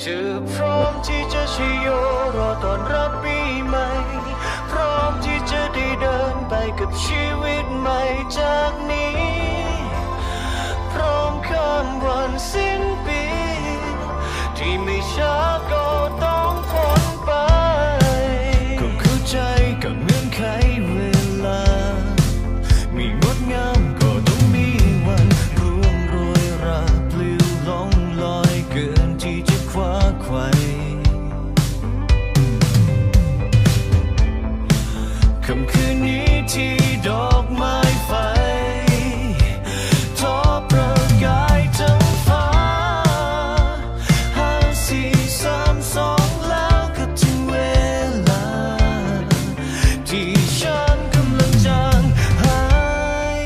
เธอพร้อมที่จะชยโยรอตอนรับปีใหม่ พร้อมที่จะได้เดินไปกับชี ไขวคำคืนนี้ที่ดอกไม้ไฟทอประกายทั้งฟ้าห้าสี่สามสองแล้วก็ถึงเวลา ที่ฉันกำลังจางหาย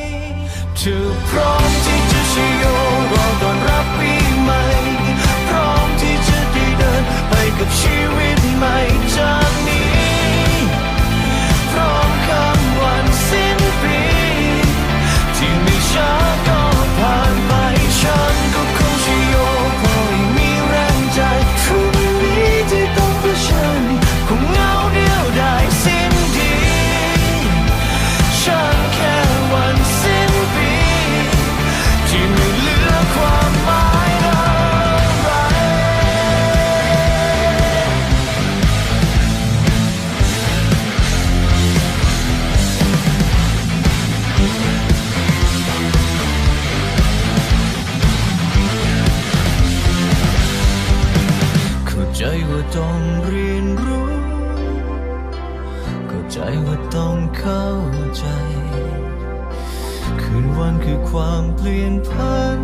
เธอพร้อมที่จะชัยโย ไป จว่าต้องเรียนรู้ เข้าใจว่าต้องเข้าใจ คืนวันคือความเปลี่ยนผัน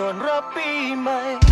ต้อนรับปีใหม่